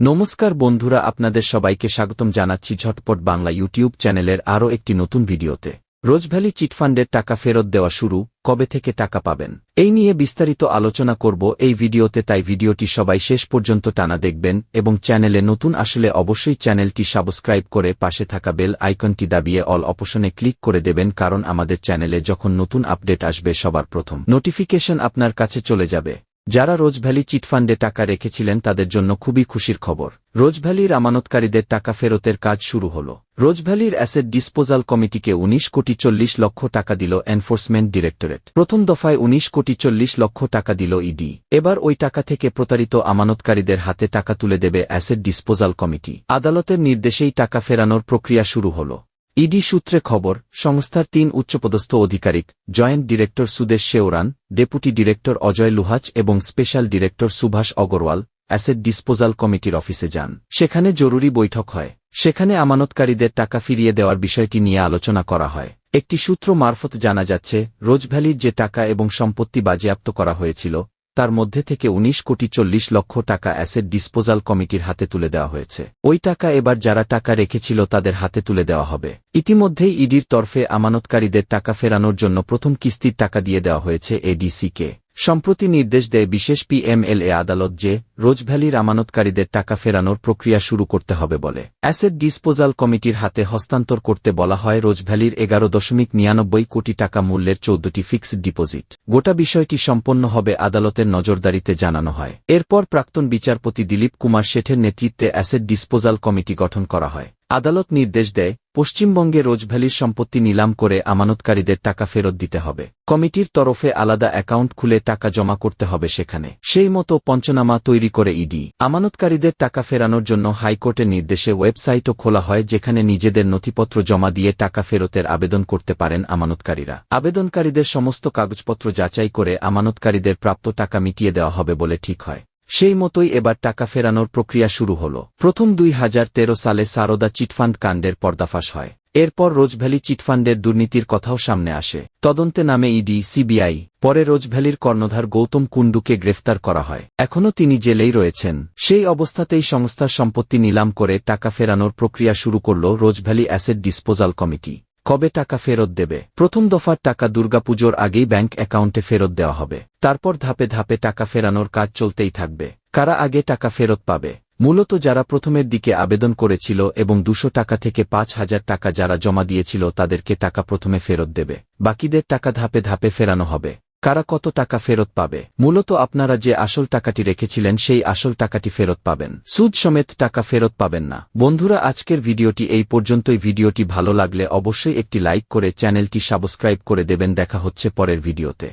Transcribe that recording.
নমস্কার বন্ধুরা, আপনাদের সবাইকে স্বাগতম জানাচ্ছি ঝটপট বাংলা ইউটিউব চ্যানেলের আরও একটি নতুন ভিডিওতে। রোজভ্যালি চিটফান্ডের টাকা ফেরত দেওয়া শুরু, কবে থেকে টাকা পাবেন? এই নিয়ে বিস্তারিত আলোচনা করব এই ভিডিওতে, তাই ভিডিওটি সবাই শেষ পর্যন্ত টানা দেখবেন এবং চ্যানেলে নতুন আসলে অবশ্যই চ্যানেলটি সাবস্ক্রাইব করে পাশে থাকা বেল আইকনটি দাবিয়ে অল অপশনে ক্লিক করে দেবেন, কারণ আমাদের চ্যানেলে যখন নতুন আপডেট আসবে সবার প্রথম নোটিফিকেশন আপনার কাছে চলে যাবে। যারা রোজভ্যালি চিটফান্ডে টাকা রেখেছিলেন তাদের জন্য খুবই খুশির খবর। রোজভ্যালির আমানতকারীদের টাকা ফেরতের কাজ শুরু হল। রোজভ্যালির অ্যাসেট ডিসপোজাল কমিটিকে ১৯ কোটি চল্লিশ লক্ষ টাকা দিল এনফোর্সমেন্ট ডিরেক্টরেট। প্রথম দফায় ১৯ কোটি চল্লিশ লক্ষ টাকা দিল ইডি। এবার ওই টাকা থেকে প্রতারিত আমানতকারীদের হাতে টাকা তুলে দেবে অ্যাসেট ডিসপোজাল কমিটি। আদালতের নির্দেশেই টাকা ফেরানোর প্রক্রিয়া শুরু হল। ইডি সূত্রে খবর, সংস্থার তিন উচ্চপদস্থ আধিকারিক joint director Sudesh Sheoran, deputy director Ajay Luhach এবং special director Subhash Agarwal, asset disposal কমিটির অফিসে যান। সেখানে জরুরি বৈঠক হয়। সেখানে আমানতকারীদের টাকা ফিরিয়ে দেওয়ার বিষয়টি নিয়ে আলোচনা করা হয়। একটি সূত্র মারফত জানা যাচ্ছে, রোজভ্যালির যে টাকা এবং সম্পত্তি বাজেয়াপ্ত করা হয়েছিল তার মধ্যে থেকে ১৯ কোটি চল্লিশ লক্ষ টাকা অ্যাসেট ডিসপোজাল কমিটির হাতে তুলে দেওয়া হয়েছে। ওই টাকা এবার যারা টাকা রেখেছিল তাদের হাতে তুলে দেওয়া হবে। ইতিমধ্যেই ইডির তরফে আমানতকারীদের টাকা ফেরানোর জন্য প্রথম কিস্তির টাকা দিয়ে দেওয়া হয়েছে এডিসিকে। সম্প্রতি নির্দেশ দেয় বিশেষ পিএমএলএ আদালত যে রোজভ্যালির আমানতকারীদের টাকা ফেরানোর প্রক্রিয়া শুরু করতে হবে বলে। অ্যাসেট ডিসপোজাল কমিটির হাতে হস্তান্তর করতে বলা হয় রোজভ্যালির এগারো দশমিক নিরানব্বই কোটি টাকা মূল্যের চৌদ্দটি ফিক্সড ডিপোজিট। গোটা বিষয়টি সম্পন্ন হবে আদালতের নজরদারিতে জানানো হয়। এরপর প্রাক্তন বিচারপতি দিলীপ কুমার শেঠের নেতৃত্বে অ্যাসেট ডিসপোজাল কমিটি গঠন করা হয়। আদালত নির্দেশ দেয়, পশ্চিমবঙ্গে রোজভ্যালির সম্পত্তি নিলাম করে আমানতকারীদের টাকা ফেরত দিতে হবে। কমিটির তরফে আলাদা অ্যাকাউন্ট খুলে টাকা জমা করতে হবে সেখানে। সেই মতো পঞ্চনামা তৈরি করে ইডি। আমানতকারীদের টাকা ফেরানোর জন্য হাইকোর্টের নির্দেশে ওয়েবসাইটও খোলা হয় যেখানে নিজেদের নথিপত্র জমা দিয়ে টাকা ফেরতের আবেদন করতে পারেন আমানতকারীরা। আবেদনকারীদের সমস্ত কাগজপত্র যাচাই করে আমানতকারীদের প্রাপ্ত টাকা মিটিয়ে দেওয়া হবে বলে ঠিক হয়। সেই মতোই এবার টাকা ফেরানোর প্রক্রিয়া শুরু হল। প্রথম দুই হাজার তেরো সালে সারদা চিটফান্ড কাণ্ডের পর্দাফাশ হয়। এরপর রোজভ্যালি চিটফান্ডের দুর্নীতির কথাও সামনে আসে। তদন্তে নামে ইডি, সিবিআই, পরে রোজভ্যালির কর্ণধার গৌতম কুণ্ডুকে গ্রেফতার করা হয়। এখনও তিনি জেলেই রয়েছেন। সেই অবস্থাতেই সংস্থার সম্পত্তি নিলাম করে টাকা ফেরানোর প্রক্রিয়া শুরু করল রোজভ্যালি অ্যাসেট ডিসপোজাল কমিটি। কবে টাকা ফেরত দেবে? প্রথম দফার টাকা দুর্গাপুজোর আগেই ব্যাংক অ্যাকাউন্টে ফেরত দেওয়া হবে। তারপর ধাপে ধাপে টাকা ফেরানোর কাজ চলতেই থাকবে। কারা আগে টাকা ফেরত পাবে? মূলত যারা প্রথমের দিকে আবেদন করেছিল এবং দুশো টাকা থেকে পাঁচ হাজার টাকা যারা জমা দিয়েছিল তাদেরকে টাকা প্রথমে ফেরত দেবে। বাকিদের টাকা ধাপে ধাপে ফেরানো হবে। কারা কত টাকা ফেরত পাবে? মূলত আপনারা যে আসল টাকাটি রেখেছিলেন সেই আসল টাকাটি ফেরত পাবেন। সুদ সমেত টাকা ফেরত পাবেন না। বন্ধুরা, আজকের ভিডিওটি এই পর্যন্তই। ভিডিওটি ভালো লাগলে অবশ্যই একটি লাইক করে চ্যানেলটি সাবস্ক্রাইব করে দেবেন। দেখা হচ্ছে পরের ভিডিওতে।